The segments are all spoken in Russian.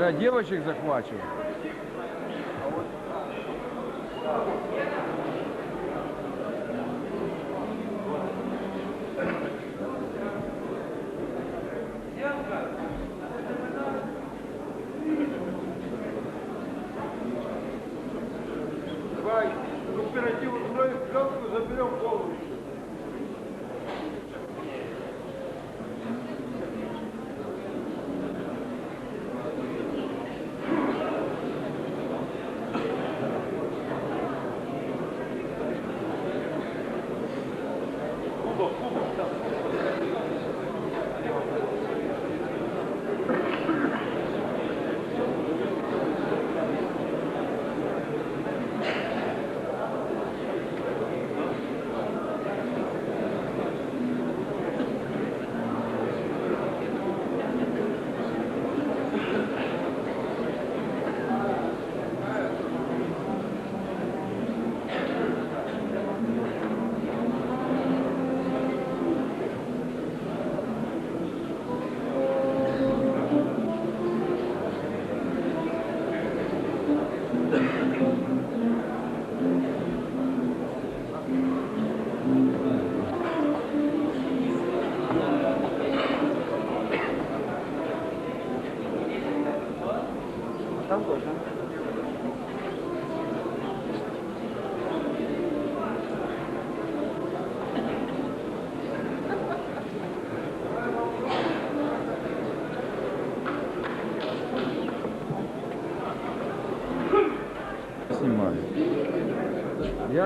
Зря девочек захвачивают.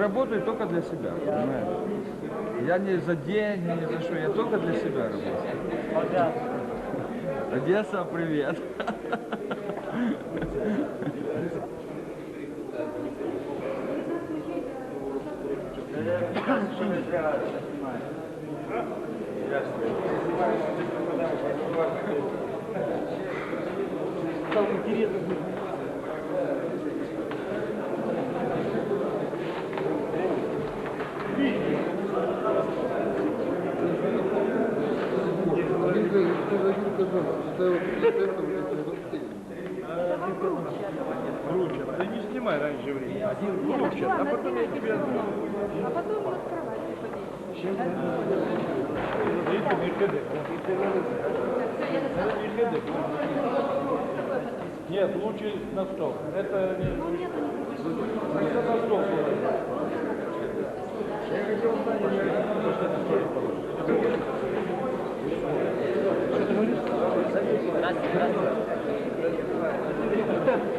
Работаю только для себя, понимаете? Я не за деньги, не за что, я только для себя работаю. Одесса, привет. Круче, ты не снимай раньше времени. Один круче, а потом я тебе А потом вот кровать. Это не. Это КД. Нет, лучше на стол. Это не... Ну, нет, не Это на стол положи. Спасибо.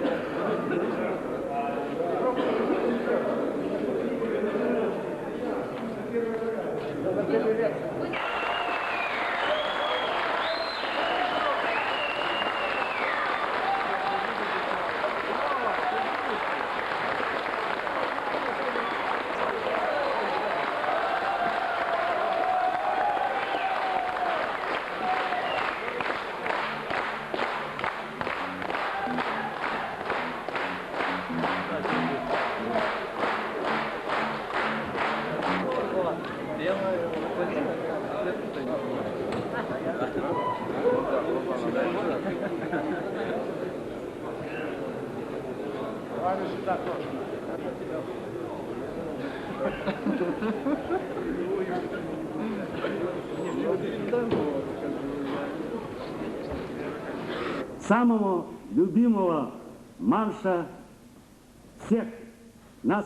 Самого любимого марша всех нас,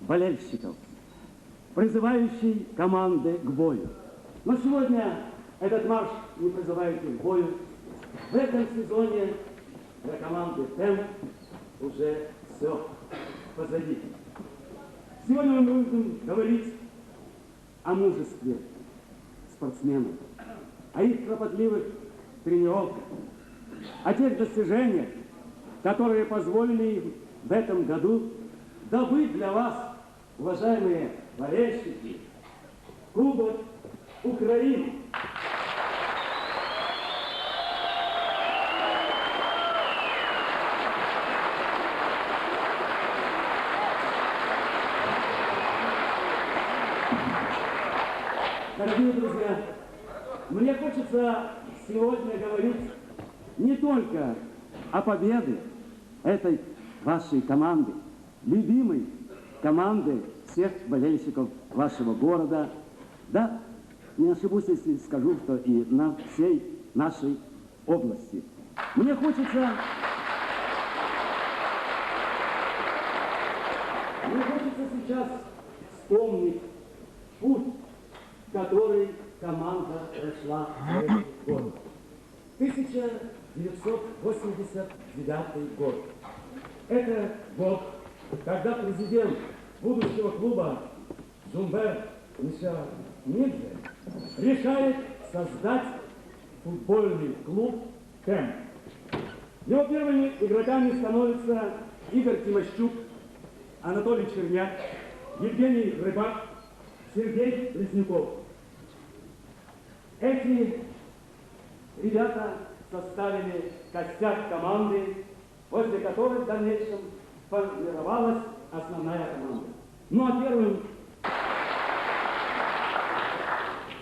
болельщиков, призывающий команды к бою. Но сегодня этот марш не призывает к бою. В этом сезоне для команды ТЭМ уже все позади. Сегодня мы будем говорить о мужестве спортсменов, о их кропотливых тренировках, о тех достижениях, которые позволили им в этом году добыть для вас, уважаемые болельщики, Кубок Украины. Дорогие друзья, мне хочется сегодня говорить не только о победе этой вашей команды, любимой команды всех болельщиков вашего города. Да, не ошибусь, если скажу, что и на всей нашей области. Мне хочется... Мне хочется сейчас вспомнить путь, который команда прошла в этот год. 1989 год. Это год, когда президент будущего клуба Зумбер Миша Мидзе решает создать футбольный клуб «Темп». Его первыми игроками становятся Игорь Тимощук, Анатолий Черняк, Евгений Рыбак, Сергей Лесняков. Эти ребята составили костяк команды, возле которой в дальнейшем формировалась основная команда. Ну а первым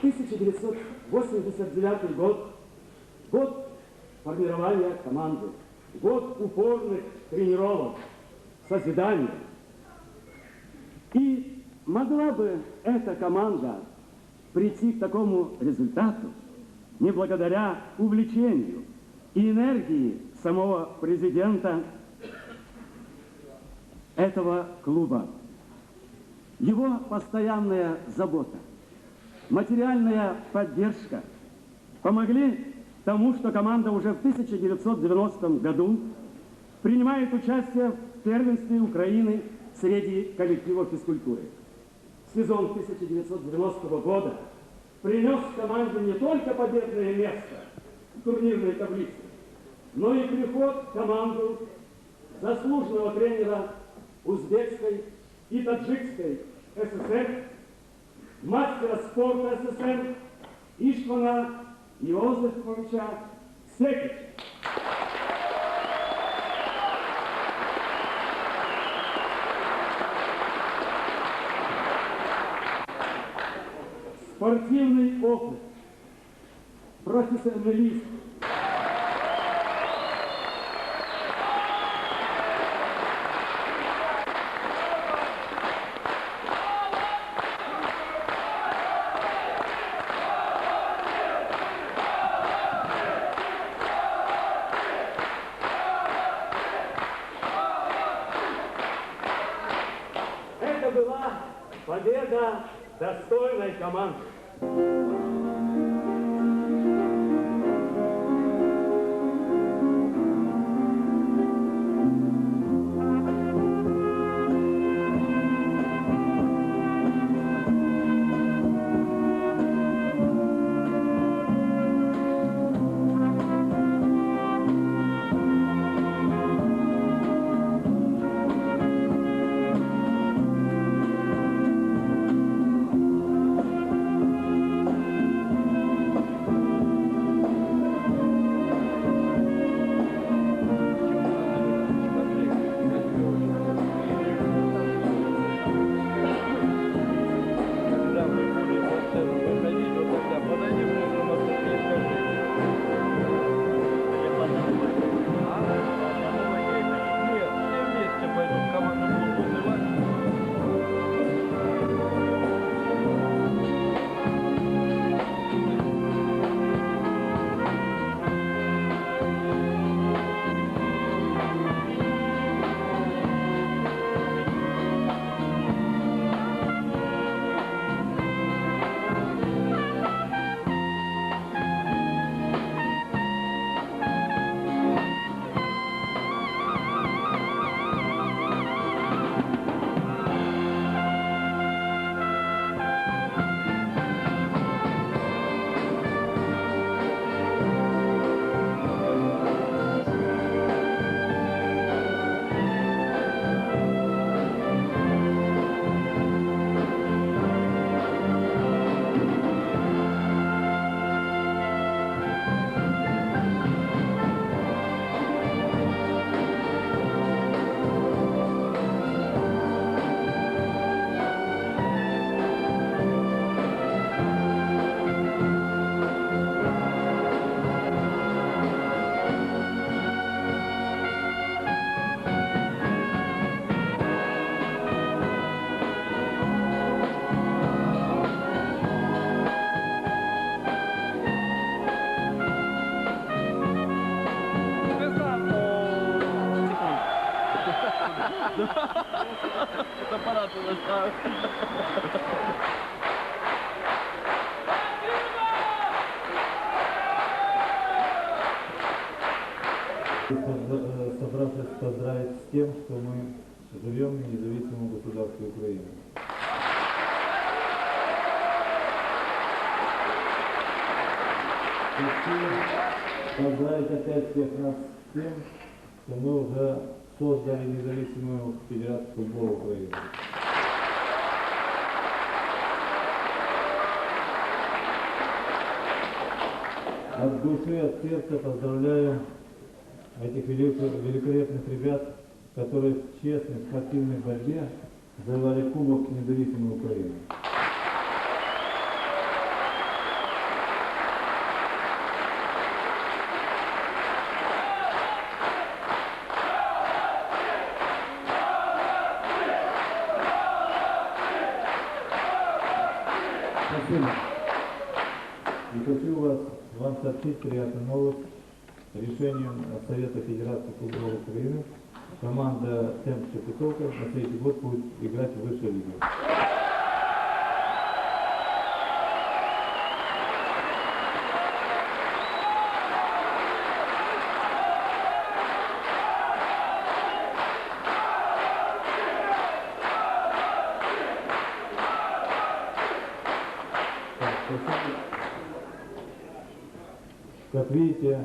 1989 год, год формирования команды, год упорных тренировок, созидания. И могла бы эта команда прийти к такому результату не благодаря увлечению и энергии самого президента этого клуба. Его постоянная забота, материальная поддержка помогли тому, что команда уже в 1990 году принимает участие в первенстве Украины среди коллективов физкультуры. Сезон 1990 года принес команде не только победное место в турнирной таблице, но и приход в команду заслуженного тренера Узбекской и Таджикской ССР, мастера спорта СССР Иштвана Иозефовича Секича. Спортивный опыт, профессионализм, поставил. Э, собрался поздравить с тем, что мы живем в независимом государстве Украины. Поздравить опять всех нас с тем, что мы уже создали независимую Федерацию футбола Украины. От души, от сердца поздравляю этих велик- великолепных ребят, которые в честной спортивной борьбе завоевали Кубок независимой Украины. Спасибо. И хочу вас, сообщить приятную новость. Решением Совета Федерации футбола Украины команда Темп Шепетовка на следующий год будет играть в высшей лиге. Как видите,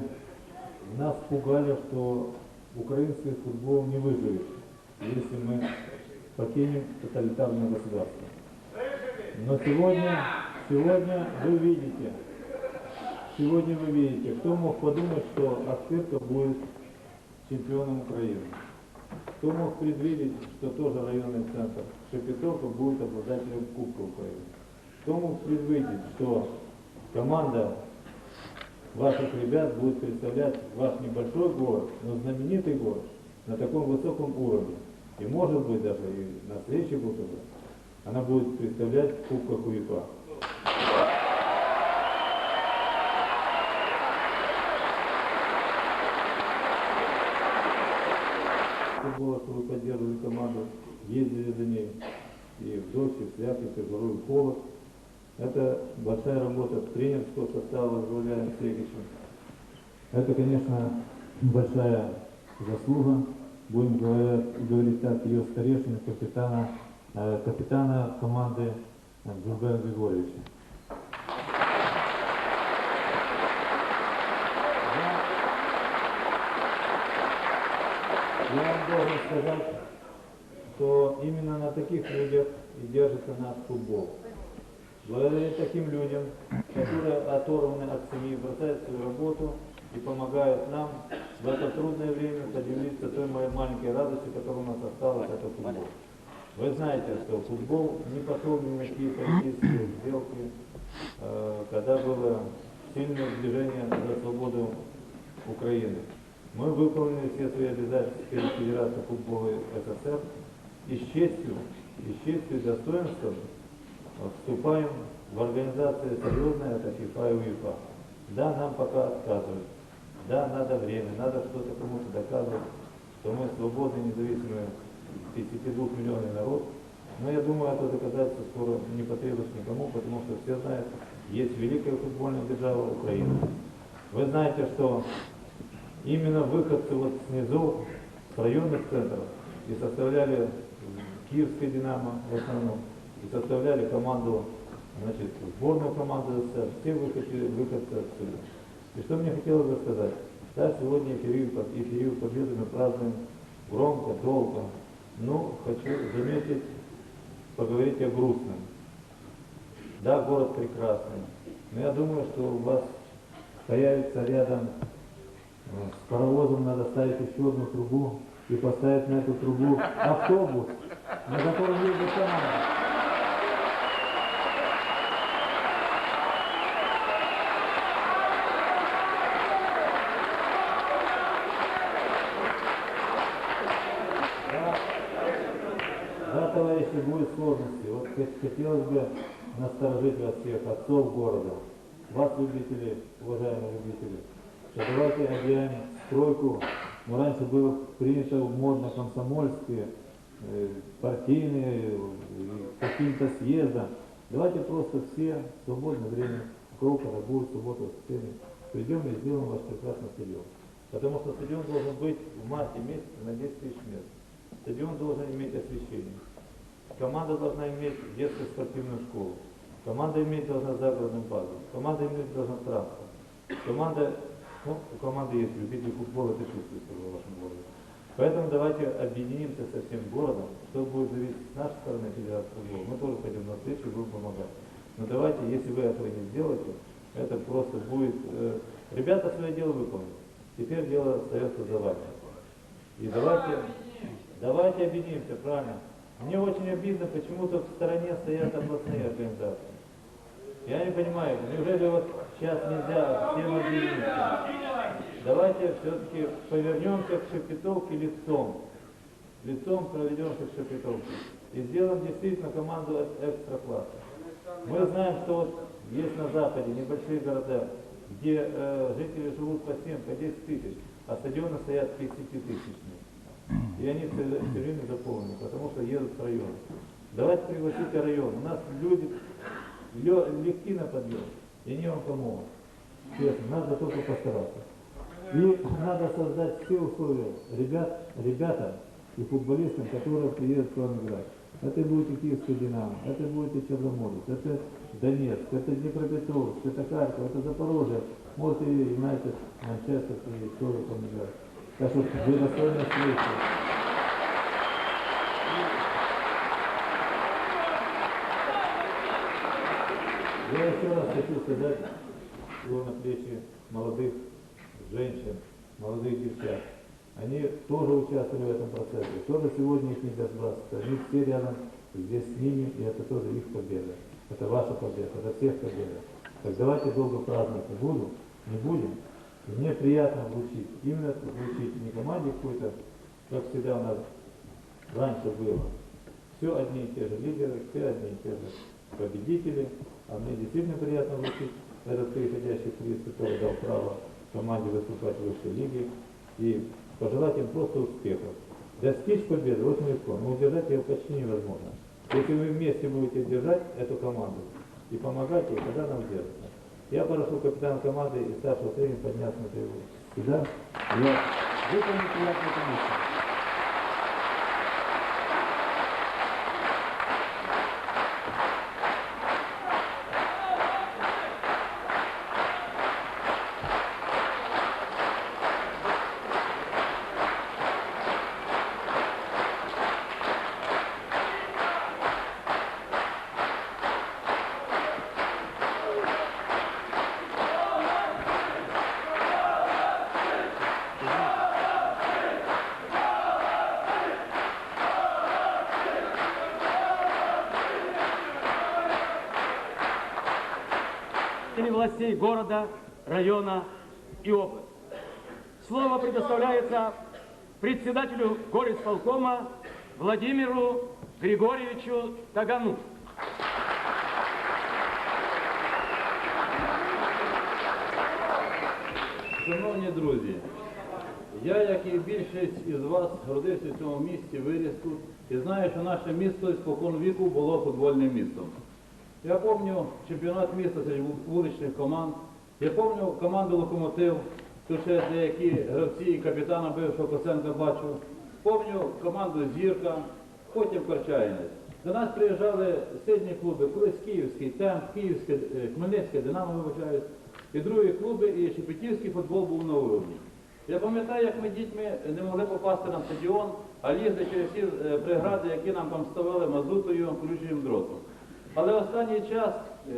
нас пугали, что украинский футбол не выживет, если мы покинем тоталитарное государство. Но сегодня, сегодня вы видите, сегодня вы видите, кто мог подумать, что Ахтырка будет чемпионом Украины. Кто мог предвидеть, что тоже районный центр Шепетовка будет обладателем Кубка Украины. Кто мог предвидеть, что команда ваших ребят будет представлять ваш небольшой город, но знаменитый город на таком высоком уровне. И может быть даже и на год уже она будет представлять в Кубках УЕФА. Футбола, что вы поддерживали команду, ездили за ней и в дождь, и в слякоть, и в жару, холод. Это большая работа тренерского состава с Валерием Сергеевичем. Это, конечно, большая заслуга, будем говорить, говорить так, ее старейшины, капитана, э, капитана команды Джурбена Григорьевича. Я вам должен сказать, что именно на таких людях и держится наш футбол. Благодаря таким людям, которые оторваны от семьи, бросают свою работу и помогают нам в это трудное время поделиться той моей маленькой радостью, которая у нас осталась, это футбол. Вы знаете, что футбол не пошел ни политические сделки, э, когда было сильное движение за свободу Украины. Мы выполнили все свои обязательства перед Федерацией футбола СССР и с честью, и с честью и достоинством вступаем в организации серьезные, это ФИФА и УЕФА. Да, нам пока отказывают. Да, надо время, надо что-то кому-то доказывать, что мы свободный, независимый 52 миллионный народ. Но я думаю, это доказательство скоро не потребуется никому, потому что все знают, есть великая футбольная держава Украина. Вы знаете, что именно выходцы вот снизу, с районных центров, и составляли Киевское «Динамо» в основном, составляли команду, значит, сборную команду СССР, все выходцы, выходцы отсюда. И что мне хотелось бы сказать? Да, сегодня эфирию, эфирию победы мы празднуем громко, долго, но хочу заметить, поговорить о грустном. Да, город прекрасный, но я думаю, что у вас появится рядом э, с паровозом надо ставить еще одну трубу и поставить на эту трубу автобус, на котором ездит команда. Да, товарищи, будет сложности. Вот хот- хотелось бы насторожить вас всех, отцов города, вас, любители, уважаемые любители, что давайте объявим стройку. Но раньше было принято модно комсомольские, э, партийные, каким-то съездам. Давайте просто все в свободное время, кого когда будет суббота, воскресенье, придем и сделаем ваш прекрасный стадион. Потому что стадион должен быть в марте месяце на 10 тысяч мест. Стадион должен иметь освещение. Команда должна иметь детскую спортивную школу. Команда иметь должна загородную базу. Команда иметь должна транспорт. Команда, ну, у команды есть любители футбола, это чувствуется в вашем городе. Поэтому давайте объединимся со всем городом, что будет зависеть с нашей стороны Федерации футбола. Мы тоже пойдем на встречу и будем помогать. Но давайте, если вы этого не сделаете, это просто будет... э, ребята свое дело выполнили. Теперь дело остается за вами. И давайте, давайте объединимся, правильно? Мне очень обидно, почему-то в стороне стоят областные организации. Я не понимаю, неужели вот сейчас нельзя всем объединиться? Давайте все-таки повернемся к Шепетовке лицом. Лицом проведемся к Шепетовке. И сделаем действительно команду эк- экстра-класса. Мы знаем, что вот есть на Западе небольшие города, где э, жители живут по 7, по 10 тысяч, а стадионы стоят 50 тысячные. И они все, время заполнены, потому что едут в район. Давайте пригласите район. У нас люди легки на подъем, и они вам помогут. Честно, надо только постараться. И надо создать все условия ребят, ребятам и футболистам, которые приедут к вам играть. Это будет и Киевский Динамо, это будет и Черноморец, это Донецк, это Днепропетровск, это Харьков, это Запорожье, может и Юнайтед, Манчестер тоже там играть. Так что вы достойны встречи. Я еще раз хочу сказать на плечи молодых женщин, молодых девчат. Они тоже участвовали в этом процессе, тоже сегодня их не безбрасывают. Они все рядом здесь с ними, и это тоже их победа. Это ваша победа, это всех победа. Так давайте долго праздновать не буду, не будем. Мне приятно вручить, именно вручить не команде какой-то, как всегда у нас раньше было. Все одни и те же лидеры, все одни и те же победители. А мне действительно приятно вручить этот переходящий приз, который дал право команде выступать в высшей лиге. И пожелать им просто успехов. Достичь победы очень легко, но удержать ее почти невозможно. Если вы вместе будете держать эту команду и помогать ей, тогда нам держится. Я прошу капитана команды и старшего тренера подняться на трибуну. Сюда. Я выполню приятную комиссию. представителей властей города, района и области. Слово предоставляется председателю горисполкома Владимиру Григорьевичу Тагану. Шановні друзі, я, як і більшість із вас, родився в цьому місті, виріс тут і знаю, що наше місто спокон віку було футбольним містом. Я пам'ятаю чемпіонат міста серед вуличних команд, я пам'ятаю команду Локомотив, тут ще деякі гравці і капітана бившого Косенка бачу. Пам'ятаю команду Зірка, потім Корчаїнець. До нас приїжджали сильні клуби, колись Київський темп, Київське, е, Хмельницьке, Динамо вибачаюсь, і другі клуби, і Шепетівський футбол був на уровні. Я пам'ятаю, як ми дітьми не могли попасти на стадіон, а лізли через ті е, прегради, які нам там ставили мазутою, колючим дротом. Але останній час, е,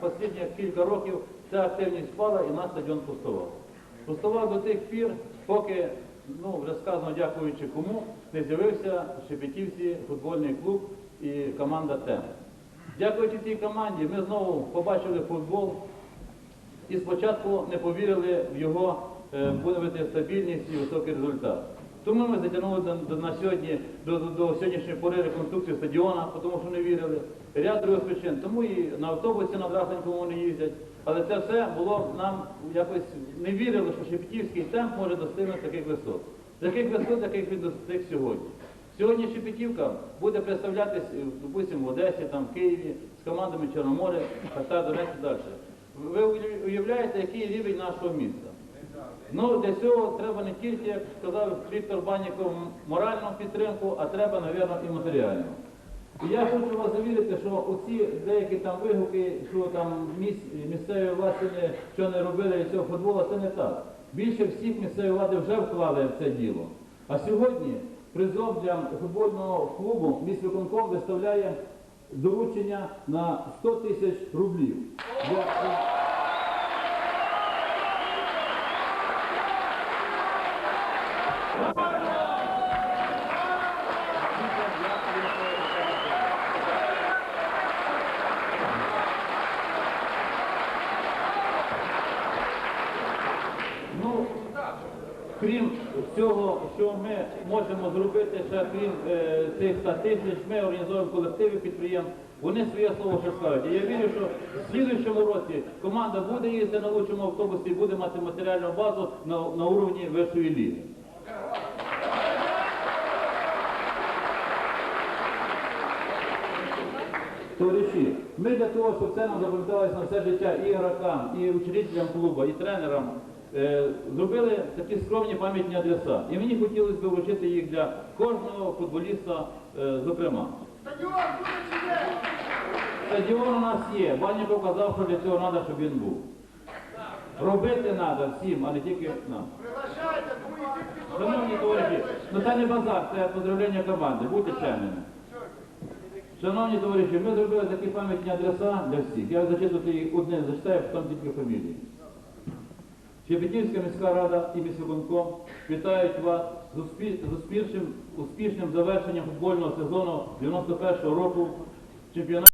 останні кілька років, ця активність спала і наш стадіон пустував. Пустував до тих пір, поки, ну вже сказано, дякуючи кому, не з'явився в Шепетівці футбольний клуб і команда ТЕМ. Дякуючи цій команді, ми знову побачили футбол, і спочатку не повірили в його буде бути стабільність і високий результат. Тому ми затягнули до, до, на сьогодні, до, до, до сьогоднішньої пори реконструкцію стадіона, тому що не вірили. Ряд других причин. Тому і на автобусі на Драхленькому не їздять. Але це все було нам якось не вірили, що Шепетівський темп може достигнути таких висот. Таких висот, яких він достиг сьогодні. Сьогодні Шепетівка буде представлятись, е, допустимо, в Одесі, там, в Києві, з командами Чорноморе, Шахтар, Донець і далі. Ви уявляєте, який рівень нашого міста? Ну, для цього треба не тільки, як сказав Віктор Банніков, моральну підтримку, а треба, напевно, і матеріальну. І я хочу вас завірити, що оці деякі там вигуки, що там міс- місцеві власті не, що не робили цього футболу, це не так. Більше всіх місцеві влади вже вклали в це діло. А сьогодні призом для футбольного клубу міськвиконком виставляє доручення на 100 тисяч рублів. Для- Ну, крім цього, що ми можемо зробити, ще крім е, цих 100 тисяч, ми організовуємо колективи підприємств. Вони своє слово ще скажуть. І я вірю, що в слідуючому році команда буде їздити на лучшому автобусі і буде мати матеріальну базу на, на уровні вищої ліги. Товариші, ми для того, щоб це нам запам'яталося на все життя і ігрокам, і учителям клубу, і тренерам, е, зробили такі скромні пам'ятні адреса. І мені хотілося б вручити їх для кожного футболіста, е, зокрема. Стадіон у нас є. Банніков казав, що для цього треба, щоб він був. Робити треба всім, а не тільки нам. Шановні товариші, ну це не базар, це поздравлення команди, будьте чемними. Шановні товариші, ми зробили такі пам'ятні адреса для всіх. Я зачитувати їх одне зачитаю, потім тільки фамілії. Чепетівська міська рада і міськвиконком вітають вас з успішним, успішним завершенням футбольного сезону 91-го року чемпіонату.